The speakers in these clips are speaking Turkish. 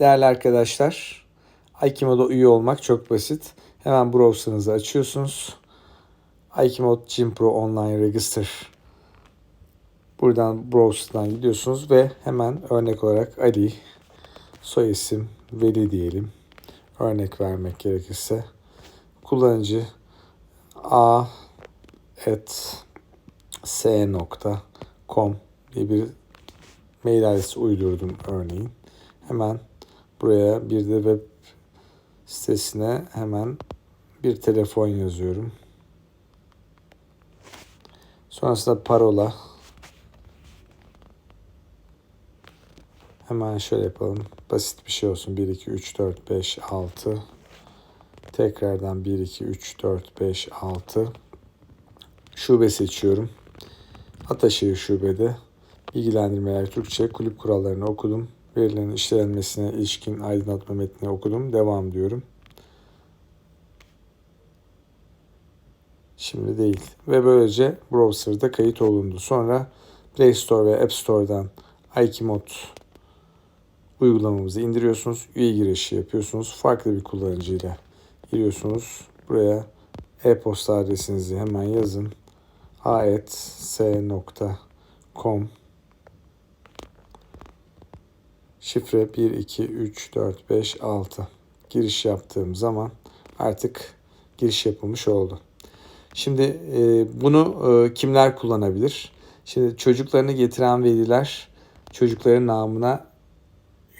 Değerli arkadaşlar, Aikimo'da üye olmak çok basit. Hemen browser'ınızı açıyorsunuz. Aikimo Gym Pro Online Register. Buradan browser'dan gidiyorsunuz ve hemen örnek olarak Ali, soy isim, Veli diyelim. Örnek vermek gerekirse. Kullanıcı a et s.com diye bir mail adresi uydurdum örneğin. Hemen buraya bir de web sitesine hemen bir telefon yazıyorum. Sonrasında parola. Hemen şöyle yapalım. Basit bir şey olsun. 1, 2, 3, 4, 5, 6. Tekrardan 1, 2, 3, 4, 5, 6. Şube seçiyorum. Ataşehir şubede. Bilgilendirmeler Türkçe. Kulüp kurallarını okudum. Verilerin işlenmesine ilişkin aydınlatma metnini okudum. Devam diyorum. Şimdi değil. Ve böylece browser'da kayıt olundu. Sonra Play Store ve App Store'dan Aikimod uygulamamızı indiriyorsunuz. Üye girişi yapıyorsunuz. Farklı bir kullanıcıyla giriyorsunuz. Buraya e-posta adresinizi hemen yazın. aets.com Şifre 1, 2, 3, 4, 5, 6. Giriş yaptığım zaman artık giriş yapılmış oldu. Şimdi e, bunu e, kimler kullanabilir? Şimdi çocuklarını getiren veliler çocukların namına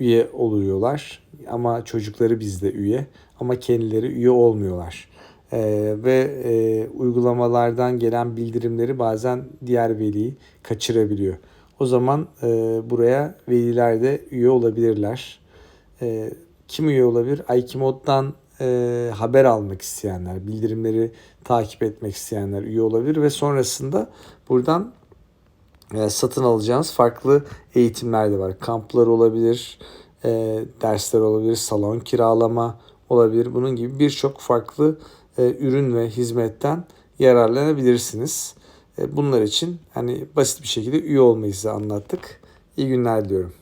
üye oluyorlar. Ama çocukları bizde üye ama kendileri üye olmuyorlar. E, ve e, uygulamalardan gelen bildirimleri bazen diğer veli kaçırabiliyor. O zaman e, buraya veliler de üye olabilirler. E, kim üye olabilir? Aikimod'dan e, haber almak isteyenler, bildirimleri takip etmek isteyenler üye olabilir ve sonrasında buradan e, satın alacağınız farklı eğitimler de var. Kamplar olabilir, e, dersler olabilir, salon kiralama olabilir. Bunun gibi birçok farklı e, ürün ve hizmetten yararlanabilirsiniz. E, bunlar için hani basit bir şekilde üye olmayı size anlattık. İyi günler diliyorum.